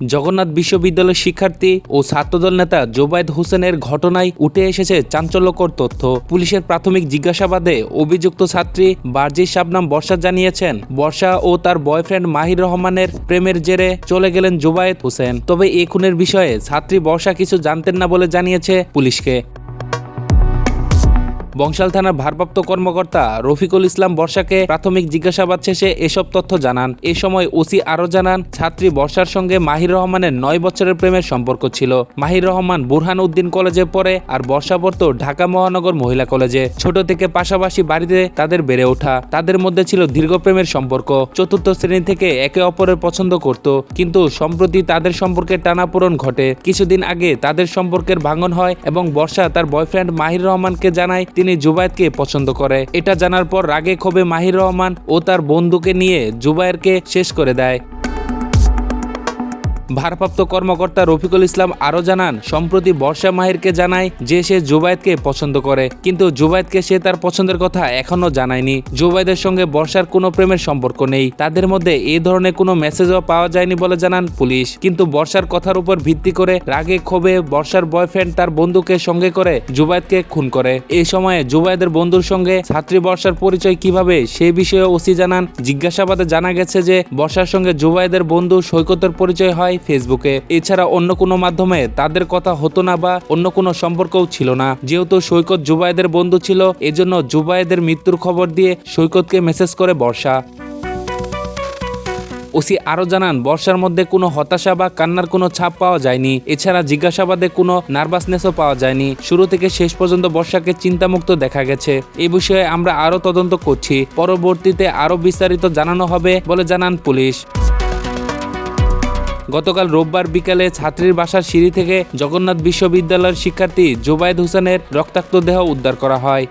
জগন্নাথ বিশ্ববিদ্যালয়ের শিক্ষার্থী ও ছাত্রদল নেতা জোবায়দ হোসেনের ঘটনায় উঠে এসেছে চাঞ্চল্যকর তথ্য। পুলিশের প্রাথমিক জিজ্ঞাসাবাদে অভিযুক্ত ছাত্রী বার্জি শাবনাম বর্ষা জানিয়েছেন, বর্ষা ও তার বয়ফ্রেন্ড মাহির রহমানের প্রেমের জেরে চলে গেলেন জোবায়েদ হোসেন। তবে এ খুনের বিষয়ে ছাত্রী বর্ষা কিছু জানতেন না বলে জানিয়েছে পুলিশকে। বংশাল থানার ভারপ্রাপ্ত কর্মকর্তা রফিকুল ইসলাম বর্ষাকে প্রাথমিক জিজ্ঞাসাবাদ শেষে এসব তথ্য জানান। এ সময় ওসি আরও জানান, ছাত্রী বর্ষার সঙ্গে মাহির রহমানের নয় বছরের প্রেমের সম্পর্ক ছিল। মাহির রহমান বুরহান উদ্দিন কলেজে পড়ে আর বর্ষা পড়তো ঢাকা মহানগর মহিলা কলেজে। ছোট থেকে পাশাপাশি বাড়িতে তাদের বেড়ে ওঠা। তাদের মধ্যে ছিল দীর্ঘ প্রেমের সম্পর্ক। চতুর্থ শ্রেণি থেকে একে অপরের পছন্দ করত। কিন্তু সম্প্রতি তাদের সম্পর্কে টানাপোড়ন ঘটে। কিছুদিন আগে তাদের সম্পর্কের ভাঙন হয় এবং বর্ষা তার বয়ফ্রেন্ড মাহির রহমানকে জানায়, তিনি জুবায়েরকে পছন্দ করে। এটা জানার পর রাগে ক্ষোভে মাহির রহমান ও তার বন্ধুকে নিয়ে জুবায়েরকে শেষ করে দেয়। ভারপ্রাপ্ত কর্মকর্তা রফিকুল ইসলাম আরও জানান, সম্প্রতি বর্ষা মাহিরকে জানায় যে সে জুবায়েদকে পছন্দ করে, কিন্তু জুবায়েদকে সে তার পছন্দের কথা এখনও জানায়নি। জুবায়েদের সঙ্গে বর্ষার কোনো প্রেমের সম্পর্ক নেই। তাদের মধ্যে এই ধরনের কোনো মেসেজও পাওয়া যায়নি বলে জানান পুলিশ। কিন্তু বর্ষার কথার উপর ভিত্তি করে রাগে ক্ষোভে বর্ষার বয়ফ্রেন্ড তার বন্ধুকে সঙ্গে করে জুবায়েদকে খুন করে। এই সময়ে জুবায়েদের বন্ধুর সঙ্গে ছাত্রী বর্ষার পরিচয় কীভাবে সে বিষয়ে ওসি জানান। জিজ্ঞাসাবাদে জানা গেছে যে বর্ষার সঙ্গে জুবায়েদের বন্ধু সৈকতের পরিচয় হয় ফেসবুকে। এছাড়া অন্য কোনো মাধ্যমে তাদের কথা হতো না বা অন্য কোনো সম্পর্কও ছিল না। যেহেতু সৈকত জুবায়েদের বন্ধু ছিল, এজন্য জুবায়েদের মৃত্যুর খবর দিয়ে সৈকতকে মেসেজ করে বর্ষা। ওসি আরও জানান, বর্ষার মধ্যে কোনো হতাশা বা কান্নার কোনো ছাপ পাওয়া যায়নি। এছাড়া জিজ্ঞাসাবাদে কোনো নার্ভাসনেসও পাওয়া যায়নি। শুরু থেকে শেষ পর্যন্ত বর্ষাকে চিন্তামুক্ত দেখা গেছে। এই বিষয়ে আমরা আরও তদন্ত করছি। পরবর্তীতে আরও বিস্তারিত জানানো হবে বলে জানান পুলিশ। গতকাল রোববার বিকালে ছাত্রীর বাসার সিঁড়ি থেকে জগন্নাথ বিশ্ববিদ্যালয়ের শিক্ষার্থী জোবায়দ হোসেনের রক্তাক্ত দেহ উদ্ধার করা হয়।